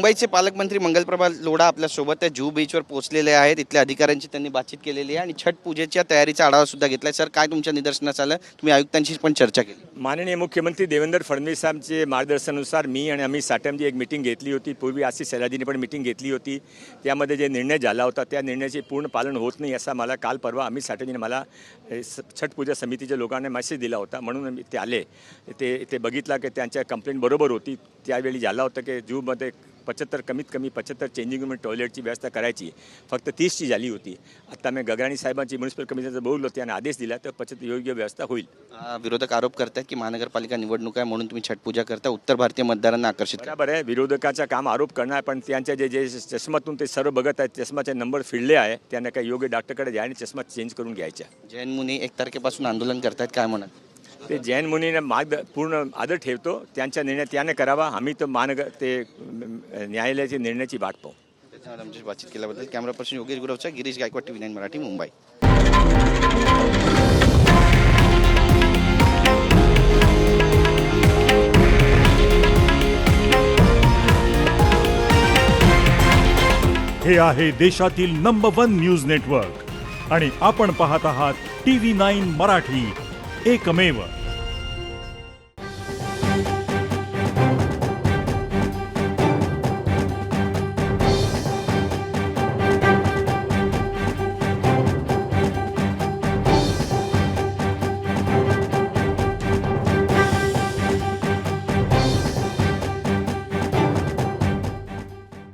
मुंबईचे पालकमंत्री मंगलप्रभा लोढा आपल्यासोबत त्या जुहू बीचवर पोहोचलेले आहेत. इथल्या अधिकाऱ्यांची त्यांनी बातचीत केलेली आहे आणि छठ पूजेच्या तयारीचा आढावा सुद्धा घेतला सर काय तुमच्या निदर्शनास आलं तुम्ही आयुक्तांशी पण चर्चा केली? माननीय मुख्यमंत्री देवेंद्र फडणवीस साहेबांचे मार्गदर्शनानुसार मी आणि अमित साठमजी एक मिटिंग घेतली होती. पूर्वी आशिष सयाजीने पण मिटिंग घेतली होती. त्यामध्ये जे निर्णय झाला होता त्या निर्णयाचे पूर्ण पालन होत नाही असा मला काल परवा अमित साठमजीने मला स- छठ पूजा समितीच्या लोकांना मेसेज दिला होता. म्हणून मी ते आले. ते ते बघितला की त्यांच्या कंप्लेंट बरोबर होती. त्यावेळी झाला होता की जूमध्ये पचहत्तर कमीत कमी पचहत्तर चेंजिंग रूम टॉयलेटची व्यवस्था करायची. फक्त तीसची झाली होती. आता मी गगराणी साहेबांची म्युन्सिपल कमिशनचं बोललो त्याने आदेश दिला तर पचहत्तर योग्य व्यवस्था होईल. विरोधक आरोप करतात की महानगरपालिका निवडणूक आहे म्हणून तुम्ही छठ पूजा करता उत्तर भारतीय मतदारांना आकर्षित करा बरोबर आहे विरोधकाचं काम आरोप करणार पण त्यांच्या जे जे चष्मातून ते सर्व बघत आहेत चष्माचे नंबर फिरले आहे त्यांना काही योग्य डॉक्टरकडे द्या आणि चष्मा चेंज करून घ्यायचा जैन मुनी एक तारखेपासून आंदोलन करतायत काय म्हणत ते जैन मुनीने मार्ग पूर्ण आदर ठेवतो त्यांचा निर्णय त्याने करावा. आम्ही तर महानगर ते न्यायालयाच्या निर्णयाची वाट पाहू. त्याच्यावर आमची बातचीत केल्याबद्दल camera person Yogesh गुरवचा Girish Gaikwad T V nine Marathi Mumbai. हे आहे देशातील नंबर वन न्यूज नेटवर्क आणि आपण पाहत आहात टी व्ही नाईन मराठी. एकमेव